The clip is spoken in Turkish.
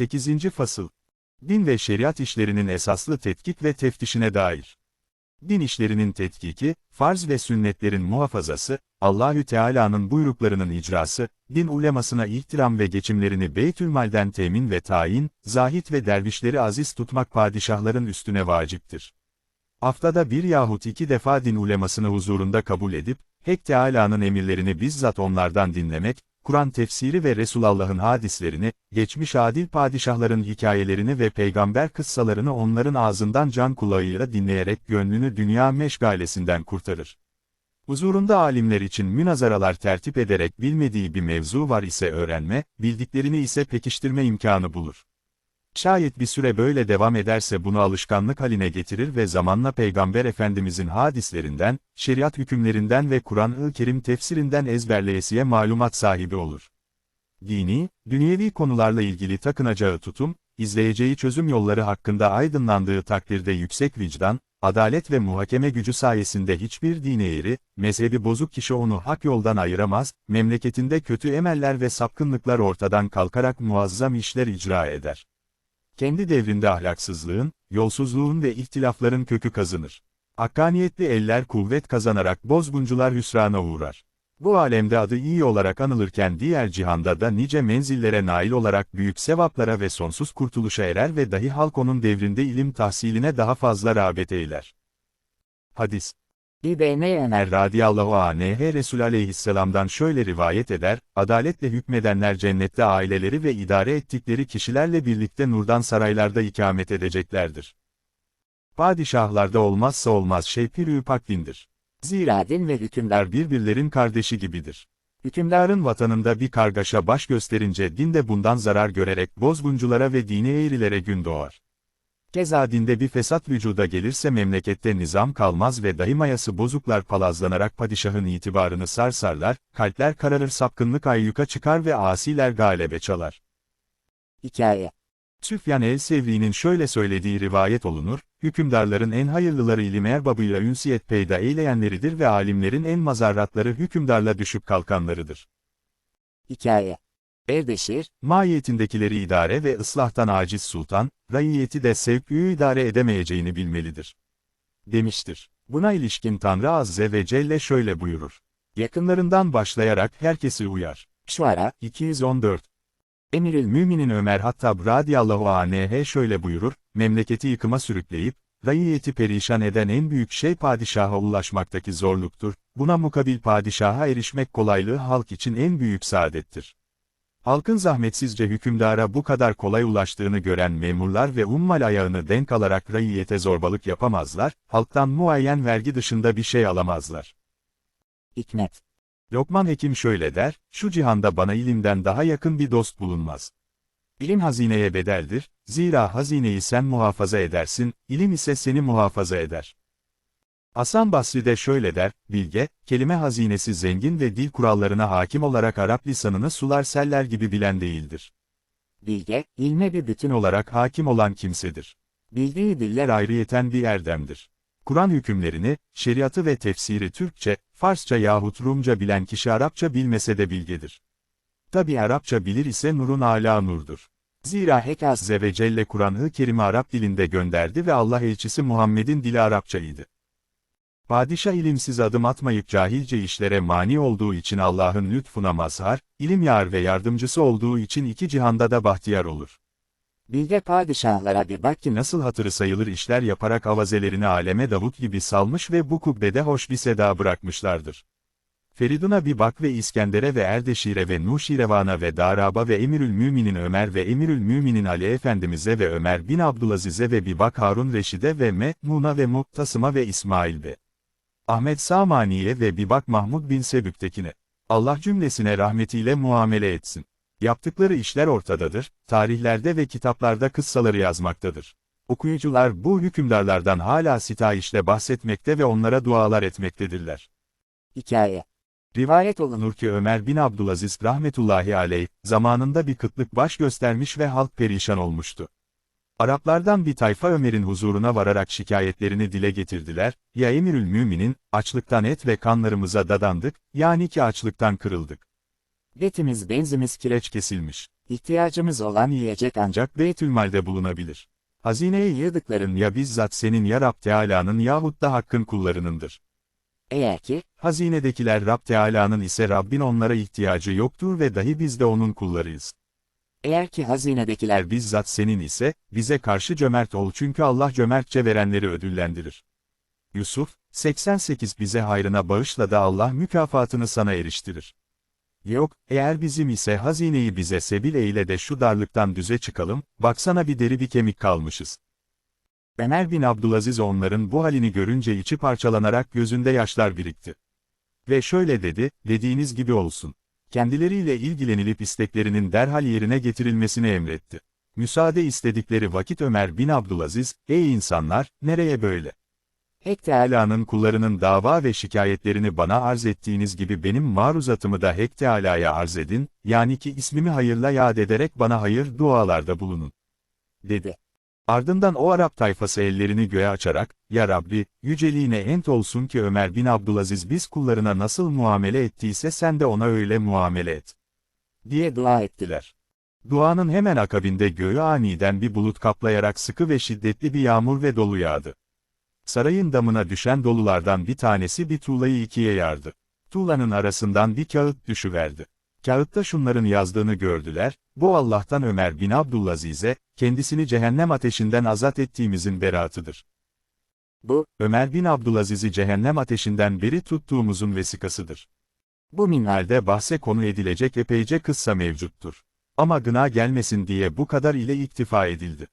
8. Fasıl Din ve şeriat işlerinin esaslı tetkik ve teftişine dair. Din işlerinin tetkiki, farz ve sünnetlerin muhafazası, Allahü Teala'nın buyruklarının icrası, din ulemasına ihtiram ve geçimlerini Beytülmal'den temin ve tayin, zahit ve dervişleri aziz tutmak padişahların üstüne vaciptir. Haftada bir yahut iki defa din ulemasını huzurunda kabul edip, Hek Teala'nın emirlerini bizzat onlardan dinlemek, Kur'an tefsiri ve Resulullah'ın hadislerini, geçmiş adil padişahların hikayelerini ve peygamber kıssalarını onların ağzından can kulağıyla dinleyerek gönlünü dünya meşgalesinden kurtarır. Huzurunda alimler için münazaralar tertip ederek bilmediği bir mevzu var ise öğrenme, bildiklerini ise pekiştirme imkanı bulur. Şayet bir süre böyle devam ederse bunu alışkanlık haline getirir ve zamanla Peygamber Efendimizin hadislerinden, şeriat hükümlerinden ve Kur'an-ı Kerim tefsirinden ezberleyesiye malumat sahibi olur. Dini, dünyevi konularla ilgili takınacağı tutum, izleyeceği çözüm yolları hakkında aydınlandığı takdirde yüksek vicdan, adalet ve muhakeme gücü sayesinde hiçbir dine eğri, mezhebi bozuk kişi onu hak yoldan ayıramaz, memleketinde kötü emeller ve sapkınlıklar ortadan kalkarak muazzam işler icra eder kendi devrinde ahlaksızlığın, yolsuzluğun ve ihtilafların kökü kazınır. Hakkaniyetli eller kuvvet kazanarak bozguncular hüsrana uğrar. Bu alemde adı iyi olarak anılırken diğer cihanda da nice menzillere nail olarak büyük sevaplara ve sonsuz kurtuluşa erer ve dahi halk onun devrinde ilim tahsiline daha fazla rağbet eyler. Hadis İbn Ömer radıyallahu anh Resul aleyhisselamdan şöyle rivayet eder, adaletle hükmedenler cennette aileleri ve idare ettikleri kişilerle birlikte nurdan saraylarda ikamet edeceklerdir. Padişahlarda olmazsa olmaz şey pir dindir. Zira din ve hükümdar birbirlerin kardeşi gibidir. Hükümdarın vatanında bir kargaşa baş gösterince din de bundan zarar görerek bozgunculara ve dini eğrilere gün doğar. Keza dinde bir fesat vücuda gelirse memlekette nizam kalmaz ve dahi mayası bozuklar palazlanarak padişahın itibarını sarsarlar, kalpler kararır sapkınlık ayyuka çıkar ve asiler galebe çalar. Hikaye Süfyan el-Sevri'nin şöyle söylediği rivayet olunur, hükümdarların en hayırlıları ilim erbabıyla ünsiyet peyda eyleyenleridir ve alimlerin en mazarratları hükümdarla düşüp kalkanlarıdır. Hikaye Erdeşir, mahiyetindekileri idare ve ıslahtan aciz sultan, raiyeti de sevküyü idare edemeyeceğini bilmelidir. Demiştir. Buna ilişkin Tanrı Azze ve Celle şöyle buyurur. Yakınlarından başlayarak herkesi uyar. Şuara, 214. Emiril Müminin Ömer Hattab radiyallahu anh şöyle buyurur, memleketi yıkıma sürükleyip, raiyeti perişan eden en büyük şey padişaha ulaşmaktaki zorluktur, buna mukabil padişaha erişmek kolaylığı halk için en büyük saadettir. Halkın zahmetsizce hükümdara bu kadar kolay ulaştığını gören memurlar ve ummal ayağını denk alarak raiyete zorbalık yapamazlar, halktan muayyen vergi dışında bir şey alamazlar. Hikmet Lokman Hekim şöyle der, şu cihanda bana ilimden daha yakın bir dost bulunmaz. İlim hazineye bedeldir, zira hazineyi sen muhafaza edersin, ilim ise seni muhafaza eder. Hasan Basri de şöyle der, bilge, kelime hazinesi zengin ve dil kurallarına hakim olarak Arap lisanını sular seller gibi bilen değildir. Bilge, ilme bir bütün olarak hakim olan kimsedir. Bildiği diller ayrıyeten bir erdemdir. Kur'an hükümlerini, şeriatı ve tefsiri Türkçe, Farsça yahut Rumca bilen kişi Arapça bilmese de bilgedir. Tabi Arapça bilir ise nurun ala nurdur. Zira Hek Azze ve Celle Kur'an-ı Kerim'i Arap dilinde gönderdi ve Allah elçisi Muhammed'in dili Arapçaydı. Padişah ilimsiz adım atmayıp cahilce işlere mani olduğu için Allah'ın lütfuna mazhar, ilim yar ve yardımcısı olduğu için iki cihanda da bahtiyar olur. Bilge padişahlara bir bak ki nasıl hatırı sayılır işler yaparak avazelerini aleme Davut gibi salmış ve bu kubbede hoş bir seda bırakmışlardır. Feridun'a bir bak ve İskender'e ve Erdeşir'e ve Nuşirevan'a ve Darab'a ve Emirül Müminin Ömer ve Emirül Müminin Ali Efendimiz'e ve Ömer bin Abdülaziz'e ve bir bak Harun Reşid'e ve Me'mun'a ve Muktasım'a ve İsmail be. Ahmet Samani'ye ve Bibak Mahmud bin Sebük'tekine. Allah cümlesine rahmetiyle muamele etsin. Yaptıkları işler ortadadır, tarihlerde ve kitaplarda kıssaları yazmaktadır. Okuyucular bu hükümdarlardan hala sitayişle bahsetmekte ve onlara dualar etmektedirler. Hikaye Rivayet olunur ki Ömer bin Abdülaziz rahmetullahi aleyh, zamanında bir kıtlık baş göstermiş ve halk perişan olmuştu. Araplardan bir tayfa Ömer'in huzuruna vararak şikayetlerini dile getirdiler, ya emirül müminin, açlıktan et ve kanlarımıza dadandık, yani ki açlıktan kırıldık. Etimiz benzimiz kireç kesilmiş. İhtiyacımız olan yiyecek ancak Beytülmal'de bulunabilir. Hazineye yığdıkların ya bizzat senin ya Rab Teala'nın yahut da Hakk'ın kullarınındır. eğer ki, Hazinedekiler Rab Teala'nın ise Rabbin onlara ihtiyacı yoktur ve dahi biz de onun kullarıyız. Eğer ki hazinedekiler bizzat senin ise, bize karşı cömert ol çünkü Allah cömertçe verenleri ödüllendirir. Yusuf, 88 bize hayrına bağışla da Allah mükafatını sana eriştirir. Yok, eğer bizim ise hazineyi bize sebil eyle de şu darlıktan düze çıkalım, baksana bir deri bir kemik kalmışız. Ömer bin Abdülaziz onların bu halini görünce içi parçalanarak gözünde yaşlar birikti. Ve şöyle dedi, dediğiniz gibi olsun. Kendileriyle ilgilenilip isteklerinin derhal yerine getirilmesini emretti. Müsaade istedikleri vakit Ömer bin Abdülaziz, ey insanlar, nereye böyle? Hek Teâlâ'nın kullarının dava ve şikayetlerini bana arz ettiğiniz gibi benim maruzatımı da Hek Teâlâ'ya arz edin, yani ki ismimi hayırla yad ederek bana hayır dualarda bulunun. Dedi. Ardından o Arap tayfası ellerini göğe açarak, Ya Rabbi, yüceliğine ent olsun ki Ömer bin Abdülaziz biz kullarına nasıl muamele ettiyse sen de ona öyle muamele et. Diye dua ettiler. Duanın hemen akabinde göğü aniden bir bulut kaplayarak sıkı ve şiddetli bir yağmur ve dolu yağdı. Sarayın damına düşen dolulardan bir tanesi bir tuğlayı ikiye yardı. Tuğlanın arasından bir kağıt düşüverdi. Kağıtta şunların yazdığını gördüler, bu Allah'tan Ömer bin Abdülaziz'e, kendisini cehennem ateşinden azat ettiğimizin beratıdır. bu, Ömer bin Abdülaziz'i cehennem ateşinden beri tuttuğumuzun vesikasıdır. bu minvalde bahse konu edilecek epeyce kıssa mevcuttur. Ama gına gelmesin diye bu kadar ile iktifa edildi.